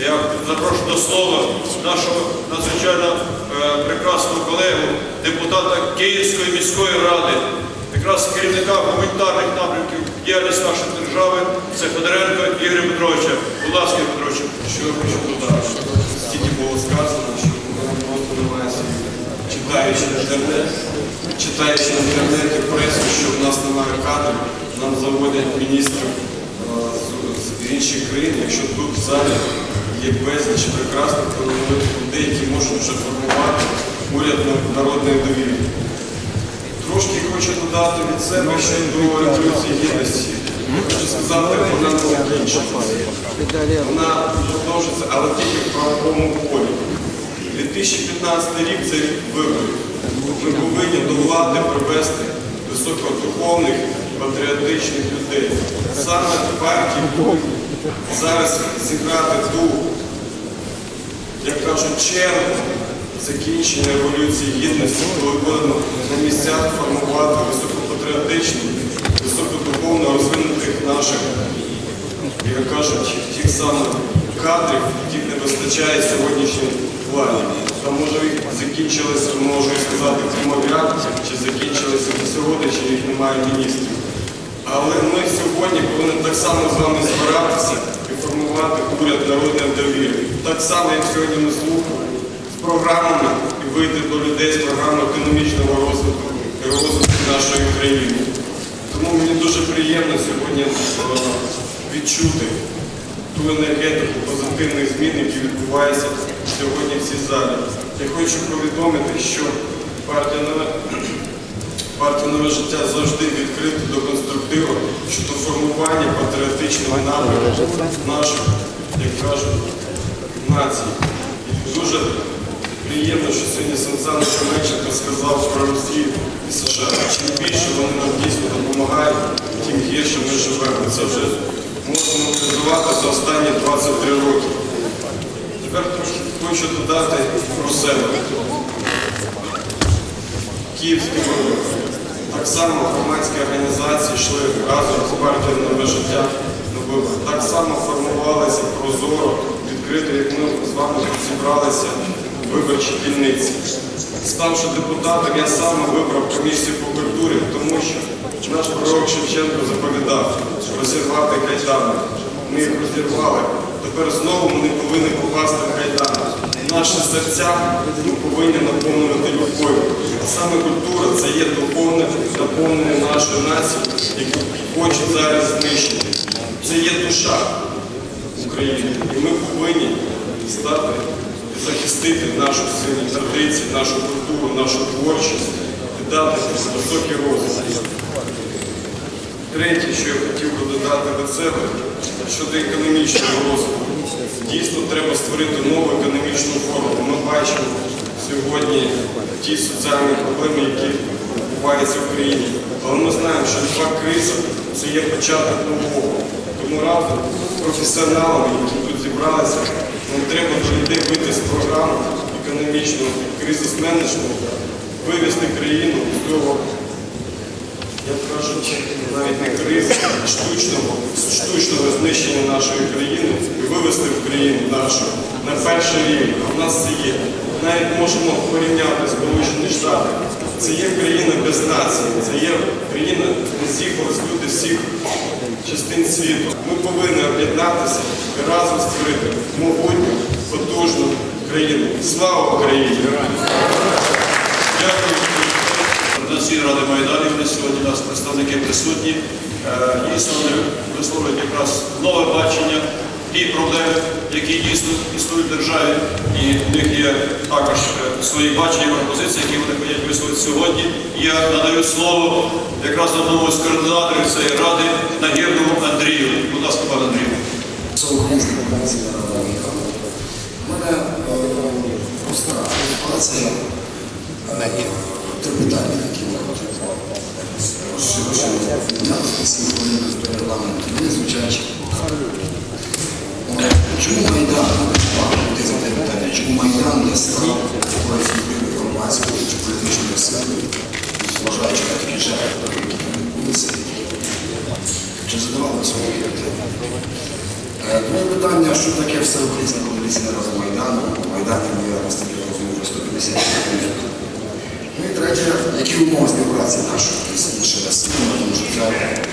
Я запрошую до слова нашого надзвичайно е, прекрасного колегу, депутата Київської міської ради, якраз керівника гуманітарних напрямків діяльності нашої держави, це Федоренко Ігоря Петровича. Будь ласка, Ігор Петрович. Що я хочу додати, що стільки було сказано, що ми просто немає слів. Читаючи інтернет, читаючи інтернет і пресу, що в нас немає кадрів, нам заводять міністрів з, інших країн, якщо тут в залі є безліч прекрасних людей, які можуть вже формувати уряд народної довіри. Трошки хочу додати від себе ще до революції гідності. Хочу сказати, вона не закінчилася. Вона продовжиться, але тільки в правовому полі. 2015 рік це рік. Ми повинні до влади привести високодуховних, патріотичних людей. Саме партії будуть зараз зіграти ту, як кажуть, чергу закінчення Революції Гідності, коли будемо на місцях формувати високопатріотичних, високодуховно розвинутих наших як кажуть, тих самих кадрів, яких не вистачає сьогоднішній владі. Там може закінчилися, можу сказати, прямовряд, чи закінчилися сьогодні, чи їх немає міністрів. Але ми сьогодні повинні так само з вами збиратися і формувати уряд народної довіри. Так само, як сьогодні ми слухали, з програмами і вийти до людей з програмою економічного розвитку і розвитку нашої країни. Тому мені дуже приємно сьогодні е, відчути ту енергетику позитивних змін, які відбуваються сьогодні в цій залі. Я хочу повідомити, що партія партія нове життя завжди відкрита до конструктиву щодо формування патріотичного напрямку наших, як кажуть, націй. І дуже приємно, що сьогодні Сан Каменченко сказав про Росію і США. Чим більше вони нам дійсно допомагають, тим гірше ми живемо. Це вже можна мобілізувати за останні 23 роки. Тепер хочу додати про себе. Київські вибори. Так само громадські організації йшли разом з партією нове життя. Так само формувалися прозоро, відкрито, як ми з вами тут зібралися виборчі дільниці. Ставши депутатом, я саме вибрав комісію по культурі, тому що наш пророк Шевченко заповідав розірвати кайдани. Ми їх розірвали. Тепер знову ми не повинні попасти в кайдани. Наші серця повинні наповнювати любов'ю. А саме культура це є духовне наповнення нашої нації, яку хочуть зараз знищити. Це є душа України. І ми повинні стати і захистити нашу сильні традиції, нашу культуру, нашу творчість і дати високий розвиток. Третє, що я хотів би додати від себе щодо економічного розвитку. Дійсно, треба створити нову економічну форму. Ми бачимо сьогодні ті соціальні проблеми, які відбуваються в країні. Але ми знаємо, що два кризи це є початок нового. Тому разом з професіоналами, які тут зібралися, нам треба до вийти з програми економічного кризис менеджменту, вивести країну з цього як кажуть, навіть не кризи, штучного, штучного знищення нашої країни і вивести в країну нашу на перший рівень. А в нас це є. Навіть можемо порівняти Сполучені Штати. Це є країна без нації, це є країна, де з'їхались люди всіх частин світу. Ми повинні об'єднатися і разом створити могутню, потужну країну. Слава Україні! Дякую. Координаційної ради Майданів на сьогодні у нас представники присутні. Е, Дійсно, вони висловлюють якраз нове бачення ті проблеми, які дійсно існують в державі, і в них є також е, свої бачення, пропозиції, які вони хочуть висловити сьогодні. І Я надаю слово якраз одному з координаторів цієї ради Нагірному Андрію. Будь ласка, пане Андрію. Рада Міхала. У мене е, проста ситуація. Е, Три питання, які ми хочемо всіх до парламенту. Вони звучать. Чому Майдан, буде за те питання, чому Майдан не став працівником громадської чи політичної сили, зважаючи на такі жертви, які? Чи задавали собі питання? Е, Друге питання, що таке коаліційна рада Майдану. Майдані є, наскільки я розумію, вже 150 років. Ну і третє, які умови співпраці нашої з іншими силами, тому що це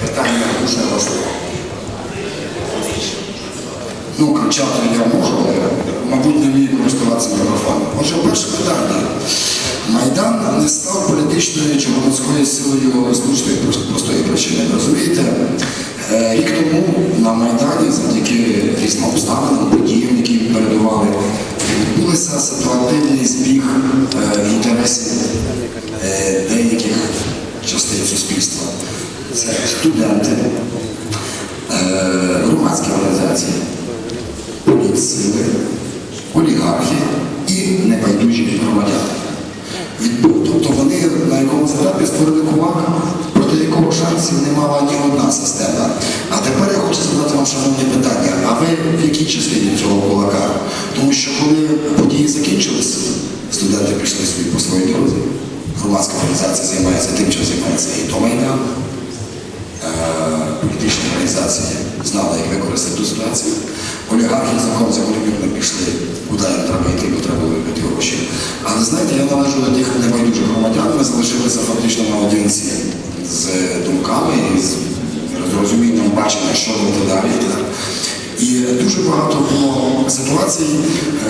питання дуже важливе. Ну, кричати я можу, але, мабуть, не вмію користуватися мікрофоном. Отже, перше питання. Майдан не став політичною чи громадською силою з простої причини. Розумієте, Е, рік тому на якомусь етапі створили кулак, проти якого шансів не мала ні одна система. А тепер я хочу задати вам шановні питання. А ви в якій частині цього кулака? Тому що коли події закінчилися, студенти пішли собі по своїй дорозі. Громадська організація займається тим, чим займається і до Майдану. Е, політичні організації знали, як використати ту ситуацію. Олігархи закон закономірно пішли, куди треба йти, бо треба вибити гроші. Але знаєте, я належу до тих небайдужих громадян, ми залишилися фактично наодинці з думками і з розумінням бачення, що робити далі. І дуже багато було ситуацій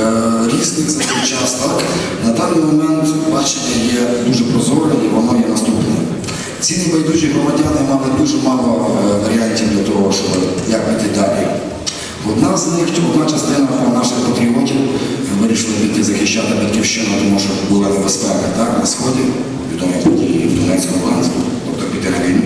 е, різних за той час. Так. На даний момент бачення є дуже прозоре і воно є наступне. Ці небайдужі громадяни мали дуже мало е, варіантів для того, щоб як піти далі. Одна з них, одна частина наших патріотів вирішили піти захищати батьківщину, тому що була небезпека так, на сході, відомі події в Донецькому Луганську, тобто піти на війну.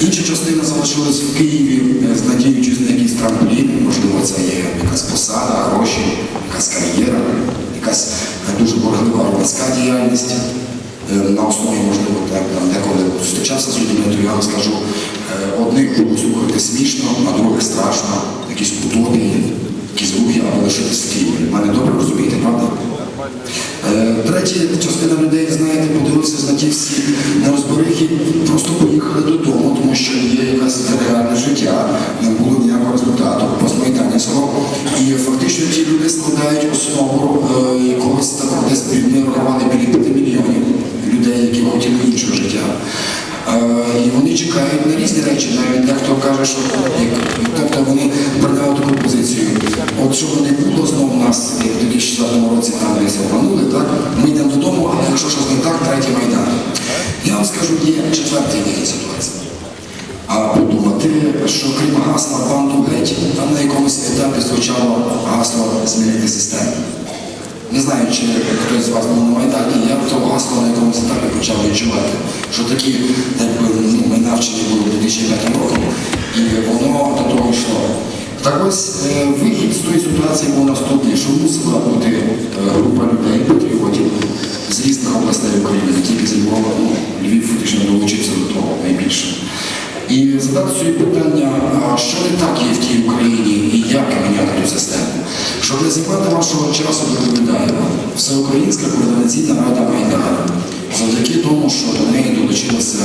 Інша частина залишилась в Києві, е, з надіючись на якийсь трамплін, можливо, це є якась посада, гроші, якась кар'єра, якась дуже борглива громадська діяльність. Е, на основі, можливо, так, там деколи зустрічався з людьми, то я вам скажу, е, одних було слухати смішно, а других страшно, якісь утопії, якісь або лишитись в Києві. Мене добре розумієте, правда? Е, Третя частина людей, знаєте, подивилися на ті всі нерозборихи, просто поїхали додому, тому що є якесь реальне життя, не було ніякого результату постмайданівського. І фактично ті люди складають основу е, якогось такого десь рахували біля 5 мільйонів людей, які хотіли іншого життя. Е, І вони чекають на різні речі, навіть дехто каже, що як, тобто вони 2004 році там десь обманули, так? Ми йдемо додому, але якщо щось не так, третій майдан. Я вам скажу, є четвертий вихід ситуації. А подумати, що крім гасла банду геть, там на якомусь етапі звучало гасло змінити систему. Не знаю, чи хтось з вас був на Майдані, я то гасло на якомусь етапі почав відчувати, що такі, якби ну, ми навчені були 2005 роком, і воно до того йшло. Так ось е, вихід з тої ситуації був наступний, що мусила бути е, група людей, патріотів з різних областей України, тільки з Львова, ну, Львів фактично долучився до того найбільше. І задати собі питання, що не так є в тій Україні і як міняти цю систему. Щоб не займати вашого часу, доповідаю вам, Всеукраїнська координаційна рада Майдану. Завдяки тому, що до неї долучилася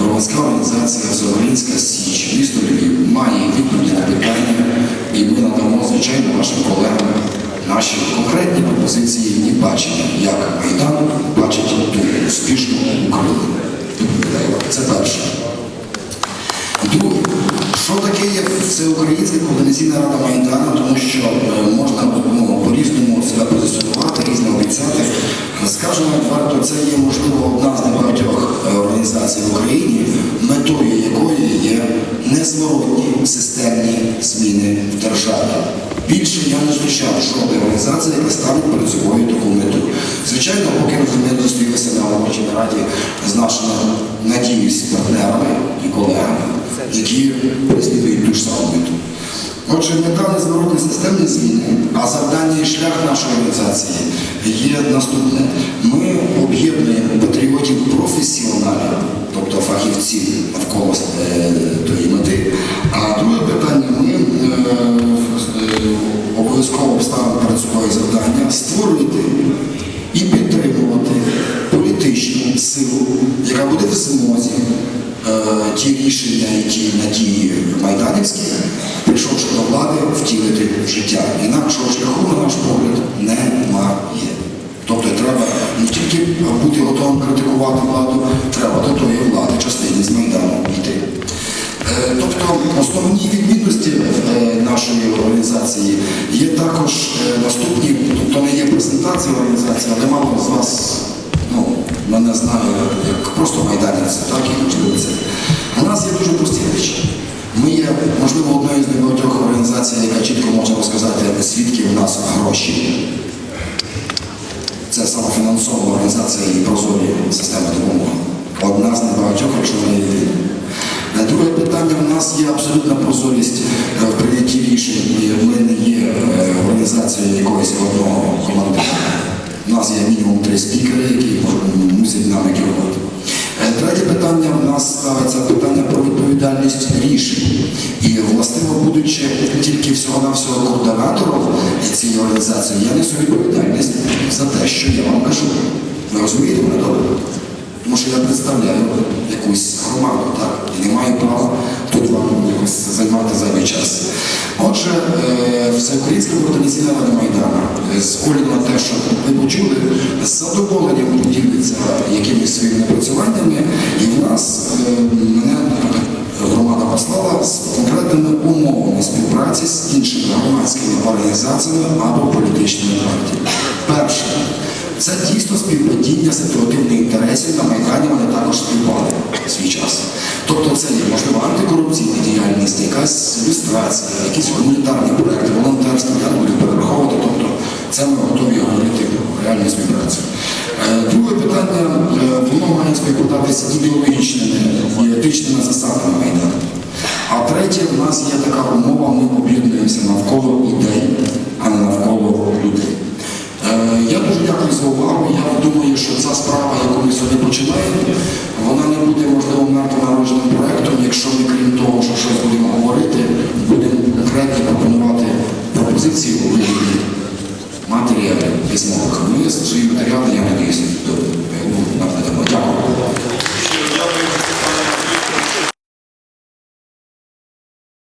громадська організація Всеукраїнська Січ, місто Львів, має відповіді на питання, і ми надамо, звичайно, нашим колегам наші конкретні пропозиції і бачення, як Майдан бачить ту успішну Україну. Це перше. Друге, що таке є Всеукраїнська координаційна рада Майдану, тому що можна можна Скажемо відверто, це є можливо одна з небагатьох е, організацій в Україні, метою якої є незворотні системні зміни в державі. Більше я не зустрічав жодної організації, яка ставить перед собою таку мету. Звичайно, поки ми зустрілися на робочій раді з нашими, надіюсь, партнерами і колегами, які переслідують ту ж саму мету. Отже, мета незворотні системні зміни, а завдання і шлях нашої організації є наступне. Ми об'єднуємо патріотів професіоналів, тобто фахівців навколо е, тої мети. А друге питання, ми е, е, обов'язково ставимо перед собою завдання створити і підтримувати політичну силу, яка буде в змозі ті рішення, які надії майданівські прийшовши до влади, втілити в життя. Інакшого шляху, на наш погляд, немає. Тобто треба не тільки бути готовим критикувати владу, треба до тої гроші. Це самофінансована організація і прозорі системи допомоги. Одна з небагатьох, якщо не єдина. Е, Друге питання, в нас є абсолютна прозорість е, в прийнятті рішень. Ми не є е, організацією якогось одного командира. У нас є мінімум три спікери, які мусять нами керувати. Третє питання в нас ставиться питання про відповідальність рішень. Властиво, будучи тільки всього-навсього координатором цієї організації, я несу відповідальність за те, що я вам кажу. Ви розумієте мене добре? Тому що я представляю якусь громаду, так? І не маю права тут вам якось займати зайвий час. Отже, е, Всеукраїнська координаційна рада Майдану е, з огляду на те, що ви почули, з задоволенням поділиться якимись своїми напрацюваннями, і в нас е, мене громада послала з конкретними умовами співпраці з іншими громадськими організаціями або політичними партіями. Перше. Це дійсно співпадіння ситуативних інтересів на Майдані вони також співпали в свій час. Тобто це є, можливо, антикорупційна діяльність, якась ілюстрація, якісь гуманітарні проекти, волонтерство, я буду перераховувати. Тобто це ми готові говорити реальну співпрацю. Е, Друге питання, е, воно має співпадатися ідеологічними і етичними засадами Майдану. А третє, в нас є така умова, ми об'єднуємося навколо ідей, а не навколо людей. Е, Я дуже дякую за увагу.